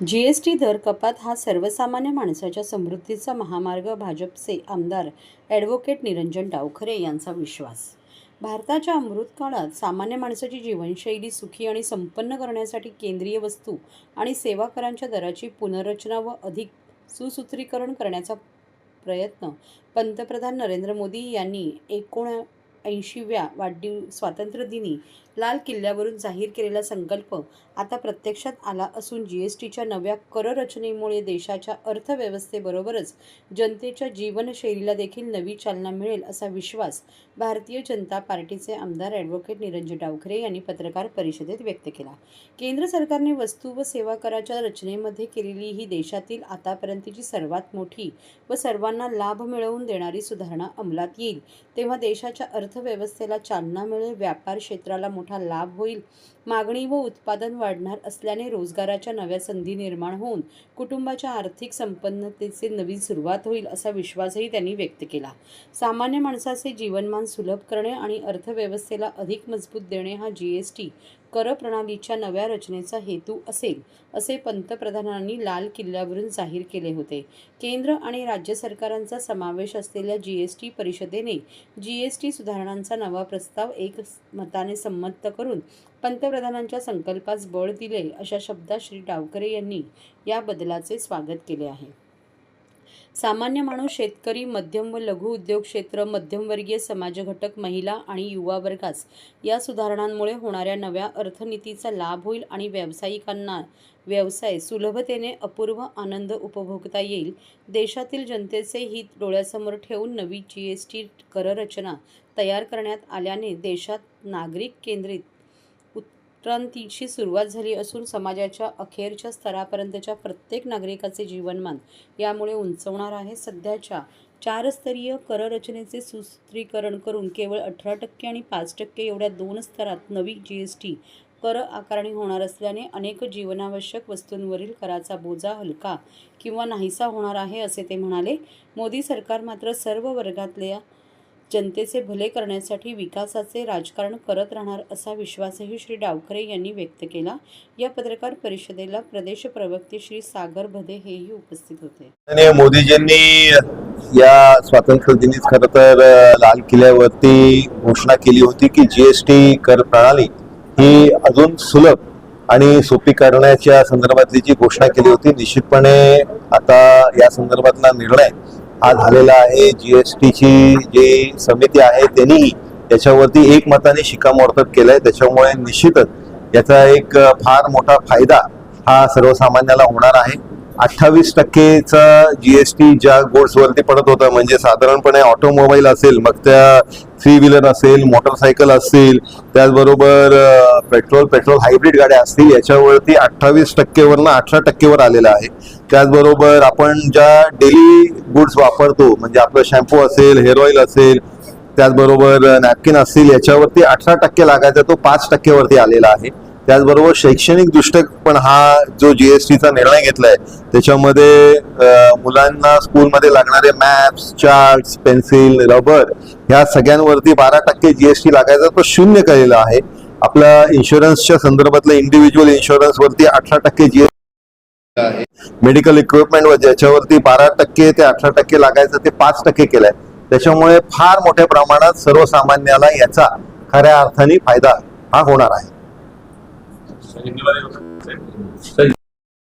G S T दर कपात हा सर्वसामान्य माणसाच्या समृद्धीचा महामार्ग भाजपचे आमदार ॲडव्होकेट निरंजन डावखरे यांचा विश्वास. भारताच्या अमृतकाळात सामान्य माणसाची जीवनशैली सुखी आणि संपन्न करण्यासाठी केंद्रीय वस्तू आणि सेवा करांच्या दराची पुनर्रचना व अधिक सुसूत्रीकरण करण्याचा प्रयत्न पंतप्रधान नरेंद्र मोदी यांनी एकोणऐंशीव्या वाढदिव स्वातंत्र्यदिनी लाल किल्ल्यावरून जाहीर केलेला संकल्प आता प्रत्यक्षात आला असून जी एस टीच्या नव्या कररचनेमुळे देशाच्या अर्थव्यवस्थेबरोबरच जनतेच्या जीवनशैलीला देखील नवी चालना मिळेल असा विश्वास भारतीय जनता पार्टीचे आमदार ॲडव्होकेट निरंजन डावखरे यांनी पत्रकार परिषदेत व्यक्त केला. केंद्र सरकारने वस्तू व सेवा कराच्या रचनेमध्ये केलेली ही देशातील आतापर्यंतची सर्वात मोठी व सर्वांना लाभ मिळवून देणारी सुधारणा अंमलात येईल तेव्हा देशाच्या अर्थव्यवस्थेला चालना मिळेल व्यापार क्षेत्राला मोठा लाभ होईल. मागणी व उत्पादन वाढणार असल्याने रोजगाराच्या नव्या संधी निर्माण होऊन कुटुंबाच्या आर्थिक संपन्नतेचे नवीन सुरुवात होईल असा विश्वासही त्यांनी व्यक्त केला. सामान्य माणसाचे जीवनमान सुलभ करणे आणि अर्थव्यवस्थेला अधिक मजबूत देणे हा जी एस टी कर प्रणालीच्या नव्या रचनेचा हेतू असेल असे पंतप्रधानांनी लाल किल्ल्यावरून जाहीर केले होते. केंद्र आणि राज्य सरकारांचा समावेश असलेल्या जी एस टी परिषदेने जी एस टी सुधारणांचा नवा प्रस्ताव एक मताने संमत करून पंतप्रधानांच्या संकल्पास बळ दिले अशा शब्दात श्री डावकरे यांनी या बदलाचे स्वागत केले आहे. सामान्य माणूस शेतकरी मध्यम व लघु उद्योग क्षेत्र मध्यमवर्गीय समाजघटक महिला आणि युवा वर्गास या सुधारणांमुळे होणाऱ्या नव्या अर्थनीतीचा लाभ होईल आणि व्यावसायिकांना व्यवसाय सुलभतेने अपूर्व आनंद उपभोगता येईल. देशातील जनतेचे हित डोळ्यासमोर ठेवून नवी जी एस टी कररचना तयार करण्यात आल्याने देशात नागरिक केंद्रित उत्क्रांतीची सुरुवात झाली असून समाजाच्या अखेरच्या स्तरापर्यंतच्या प्रत्येक नागरिकाचे जीवनमान यामुळे उंचवणार आहे. सध्याच्या चारस्तरीय कररचनेचे सुस्त्रीकरण करून केवळ अठरा टक्के आणि पाच टक्के एवढ्या दोन स्तरात नवी जी एस टी कर आकारणी होणार असल्याने अनेक जीवनावश्यक वस्तूंवरील कराचा बोजा हलका किंवा नाहीसा होणार आहे असे ते म्हणाले. मोदी सरकार मात्र सर्व वर्गातल्या जनतेचे भले करण्यासाठी विकासाचे राजकारण करत राहणार असा विश्वासही श्री डावखरे यांनी व्यक्त केला. या पत्रकार परिषदेला प्रदेश प्रवक्ते श्री सागर भदे हेही उपस्थित होते. आणि मोदीजींनी या स्वातंत्र्य दिनीच खर तर लाल किल्ल्यावरती घोषणा केली होती की जीएसटी कर प्रणाली ही अजून सुलभ आणि सोपी करण्याच्या संदर्भातली जी घोषणा केली होती निश्चितपणे आता या संदर्भातला निर्णय हा झालेला आहे. जीएसटीची जी समिती आहे त्यांनीही त्याच्यावरती एकमताने शिक्कामोर्तब केलंय. त्याच्यामुळे निश्चितच याचा एक फार मोठा फायदा हा सर्वसामान्याला होणार आहे. अठ्ठावीस टक्केचा जी एस टी ज्या गोड्सवरती पडत होता म्हणजे साधारणपणे ऑटोमोबाईल असेल मग त्या थ्री व्हीलर असेल मोटरसायकल असतील त्याचबरोबर पेट्रोल पेट्रोल हायब्रिड गाड्या असतील याच्यावरती अठ्ठावीस टक्केवरनं अठरा टक्केवर आलेलं आहे. त्याचबरोबर आपण ज्या डेली गुड्स वापरतो म्हणजे आपलं शॅम्पू असेल हेअर ऑइल असेल त्याचबरोबर नॅपकिन असतील याच्यावरती अठरा टक्के लागायचा तो पाच टक्केवरती आलेला आहे. त्याचबरोबर शैक्षणिक दृष्ट्या पण हा जो जीएसटीचा निर्णय घेतलाय त्याच्यामध्ये मुलांना स्कूलमध्ये लागणारे मॅप्स चार्ट्स पेन्सिल रबर ह्या सगळ्यांवरती बारा टक्के जीएसटी लागायचा तो शून्य केलेला आहे. आपल्या इन्शुरन्सच्या संदर्भातल्या इंडिव्हिज्युअल इन्शुरन्सवरती अठरा टक्के जीएसटी आहे. मेडिकल इक्विपमेंट वर ज्याच्यावरती बारा टक्के ते अठरा टक्के लागायचं ते पाच टक्के केलंय. त्याच्यामुळे फार मोठ्या प्रमाणात सर्वसामान्याला याचा खऱ्या अर्थाने फायदा हा होणार आहे. Saya juga.